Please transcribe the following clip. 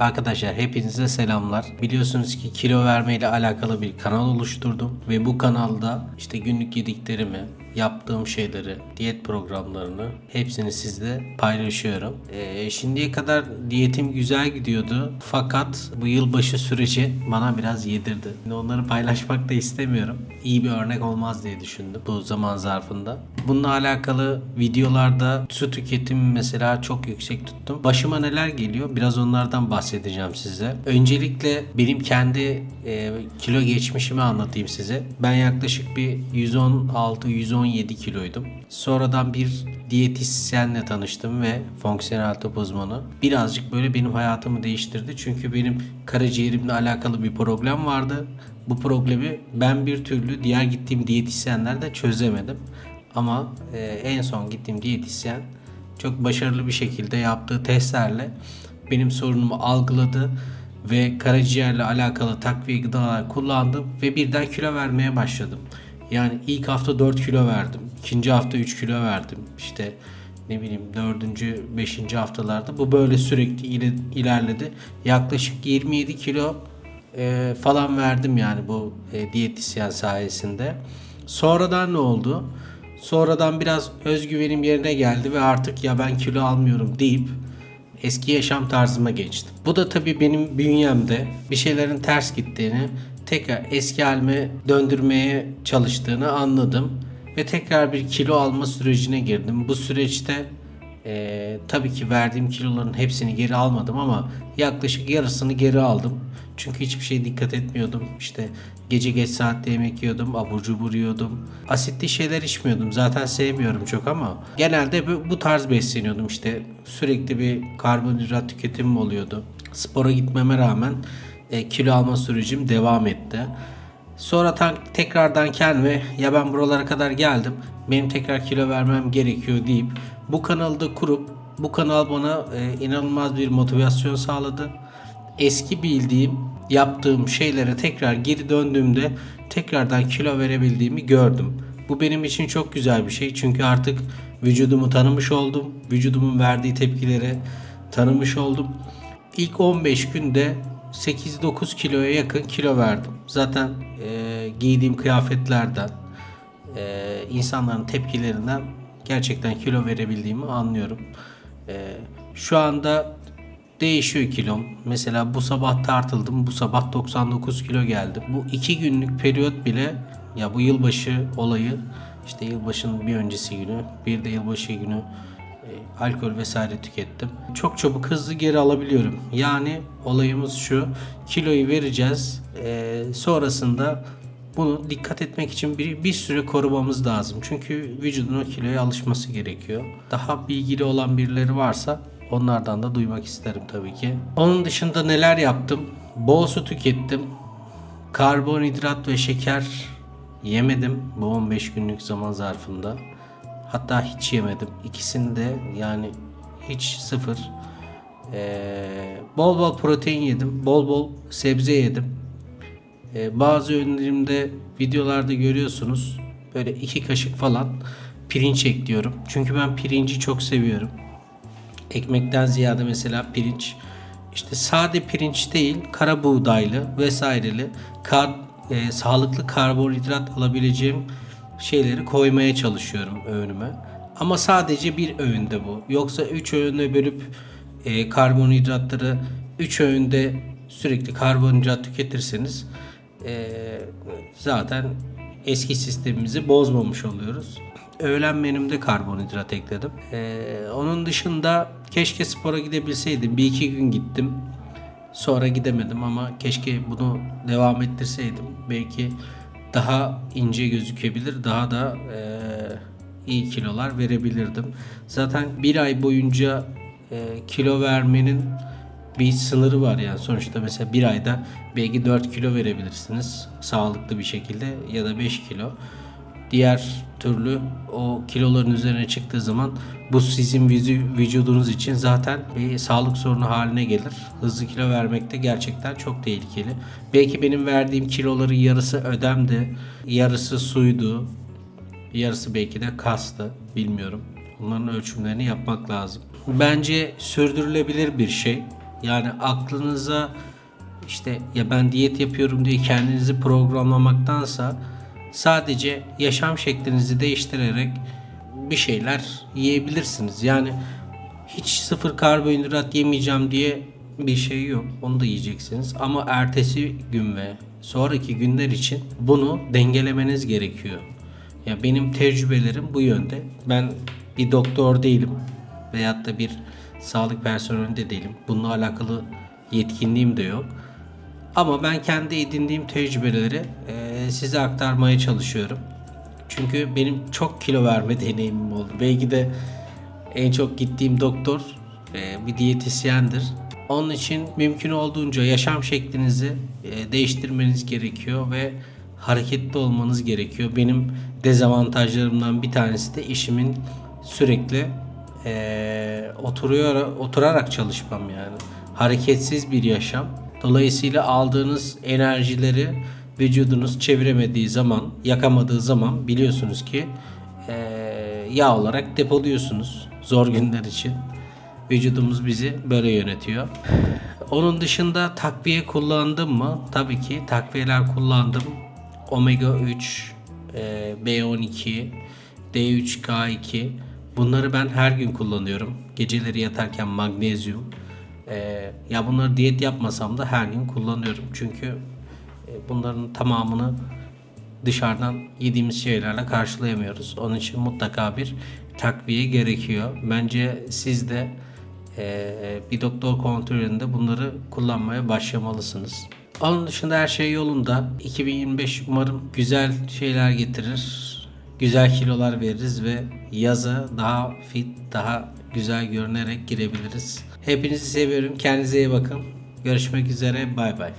Arkadaşlar hepinize selamlar. Biliyorsunuz ki kilo verme ile alakalı bir kanal oluşturdum ve bu kanalda işte günlük yediklerimi, yaptığım şeyleri, diyet programlarını hepsini sizle paylaşıyorum. Ee, şimdiye kadar diyetim güzel gidiyordu fakat bu yılbaşı süreci bana biraz yedirdi. Şimdi onları paylaşmak da istemiyorum. İyi bir örnek olmaz diye düşündüm bu zaman zarfında. Bununla alakalı videolarda su tüketimi mesela çok yüksek tuttum. Başıma neler geliyor biraz onlardan bahsedeceğim size. Öncelikle benim kendi e, kilo geçmişimi anlatayım size. Ben yaklaşık bir 116-117 kiloydum. Sonradan bir diyetisyenle tanıştım ve fonksiyonel tıp uzmanı. Birazcık böyle benim hayatımı değiştirdi. Çünkü benim karaciğerimle alakalı bir problem vardı. Bu problemi ben bir türlü diğer gittiğim diyetisyenlerde çözemedim. Ama e, en son gittiğim diyetisyen çok başarılı bir şekilde yaptığı testlerle benim sorunumu algıladı ve karaciğerle alakalı takviye gıdalar kullandım ve birden kilo vermeye başladım. Yani ilk hafta 4 kilo verdim. ikinci hafta 3 kilo verdim. İşte ne bileyim 4. 5. haftalarda bu böyle sürekli ile- ilerledi. Yaklaşık 27 kilo e, falan verdim yani bu e, diyetisyen sayesinde. Sonradan ne oldu? Sonradan biraz özgüvenim yerine geldi ve artık ya ben kilo almıyorum deyip eski yaşam tarzıma geçtim. Bu da tabii benim bünyemde bir şeylerin ters gittiğini, tekrar eski halime döndürmeye çalıştığını anladım ve tekrar bir kilo alma sürecine girdim. Bu süreçte eee, tabii ki verdiğim kiloların hepsini geri almadım ama yaklaşık yarısını geri aldım. Çünkü hiçbir şeye dikkat etmiyordum. İşte gece geç saatte yemek yiyordum, abur cubur yiyordum. Asitli şeyler içmiyordum. Zaten sevmiyorum çok ama genelde bu, bu tarz besleniyordum. İşte sürekli bir karbonhidrat tüketimim oluyordu. Spora gitmeme rağmen e, kilo alma sürecim devam etti. Sonra tekrardan kendime ya ben buralara kadar geldim. Benim tekrar kilo vermem gerekiyor deyip bu kanalı da kurup bu kanal bana e, inanılmaz bir motivasyon sağladı eski bildiğim yaptığım şeylere tekrar geri döndüğümde tekrardan kilo verebildiğimi gördüm. Bu benim için çok güzel bir şey çünkü artık vücudumu tanımış oldum. Vücudumun verdiği tepkileri tanımış oldum. İlk 15 günde 8-9 kiloya yakın kilo verdim. Zaten e, giydiğim kıyafetlerden, e, insanların tepkilerinden gerçekten kilo verebildiğimi anlıyorum. E, şu anda değişiyor kilom. Mesela bu sabah tartıldım. Bu sabah 99 kilo geldi. Bu iki günlük periyot bile ya bu yılbaşı olayı işte yılbaşının bir öncesi günü bir de yılbaşı günü e, alkol vesaire tükettim. Çok çabuk hızlı geri alabiliyorum. Yani olayımız şu kiloyu vereceğiz. E, sonrasında bunu dikkat etmek için bir, bir süre korumamız lazım. Çünkü vücudun o kiloya alışması gerekiyor. Daha bilgili olan birileri varsa onlardan da duymak isterim tabii ki. Onun dışında neler yaptım? Bol su tükettim. Karbonhidrat ve şeker yemedim bu 15 günlük zaman zarfında. Hatta hiç yemedim. İkisini de yani hiç sıfır. Ee, bol bol protein yedim. Bol bol sebze yedim. Ee, bazı önerimde videolarda görüyorsunuz böyle iki kaşık falan pirinç ekliyorum. Çünkü ben pirinci çok seviyorum. Ekmekten ziyade mesela pirinç işte sade pirinç değil kara buğdaylı vesaireli kar, e, sağlıklı karbonhidrat alabileceğim şeyleri koymaya çalışıyorum öğünüme. Ama sadece bir öğünde bu. Yoksa 3 öğüne bölüp e, karbonhidratları 3 öğünde sürekli karbonhidrat tüketirseniz e, zaten eski sistemimizi bozmamış oluyoruz. Öğlen menümde karbonhidrat ekledim. E, onun dışında keşke spora gidebilseydim. Bir iki gün gittim. Sonra gidemedim ama keşke bunu devam ettirseydim. Belki daha ince gözükebilir, daha da e, iyi kilolar verebilirdim. Zaten bir ay boyunca e, kilo vermenin bir sınırı var yani sonuçta mesela bir ayda belki 4 kilo verebilirsiniz sağlıklı bir şekilde ya da 5 kilo. Diğer türlü o kiloların üzerine çıktığı zaman bu sizin vücu- vücudunuz için zaten bir sağlık sorunu haline gelir. Hızlı kilo vermek de gerçekten çok tehlikeli. Belki benim verdiğim kiloların yarısı ödemdi, yarısı suydu, yarısı belki de kastı. Bilmiyorum. Bunların ölçümlerini yapmak lazım. Bence sürdürülebilir bir şey. Yani aklınıza işte ya ben diyet yapıyorum diye kendinizi programlamaktansa sadece yaşam şeklinizi değiştirerek bir şeyler yiyebilirsiniz. Yani hiç sıfır karbonhidrat yemeyeceğim diye bir şey yok. Onu da yiyeceksiniz. Ama ertesi gün ve sonraki günler için bunu dengelemeniz gerekiyor. Ya benim tecrübelerim bu yönde. Ben bir doktor değilim veyahut da bir sağlık personeli de değilim. Bununla alakalı yetkinliğim de yok. Ama ben kendi edindiğim tecrübeleri eee, size aktarmaya çalışıyorum. Çünkü benim çok kilo verme deneyimim oldu. Belki de en çok gittiğim doktor eee, bir diyetisyendir. Onun için mümkün olduğunca yaşam şeklinizi eee, değiştirmeniz gerekiyor ve hareketli olmanız gerekiyor. Benim dezavantajlarımdan bir tanesi de işimin sürekli eee, oturuyor oturarak çalışmam yani. Hareketsiz bir yaşam. Dolayısıyla aldığınız enerjileri vücudunuz çeviremediği zaman, yakamadığı zaman biliyorsunuz ki eee, yağ olarak depoluyorsunuz zor günler için. Vücudumuz bizi böyle yönetiyor. Onun dışında takviye kullandım mı? Tabii ki takviyeler kullandım. Omega 3, e, B12, D3, K2 bunları ben her gün kullanıyorum. Geceleri yatarken magnezyum. E, ya bunları diyet yapmasam da her gün kullanıyorum. Çünkü e, bunların tamamını dışarıdan yediğimiz şeylerle karşılayamıyoruz. Onun için mutlaka bir takviye gerekiyor. Bence siz de eee, bir doktor kontrolünde bunları kullanmaya başlamalısınız. Onun dışında her şey yolunda. 2025 umarım güzel şeyler getirir. Güzel kilolar veririz ve yaza daha fit, daha güzel görünerek girebiliriz. Hepinizi seviyorum. Kendinize iyi bakın. Görüşmek üzere. Bay bay.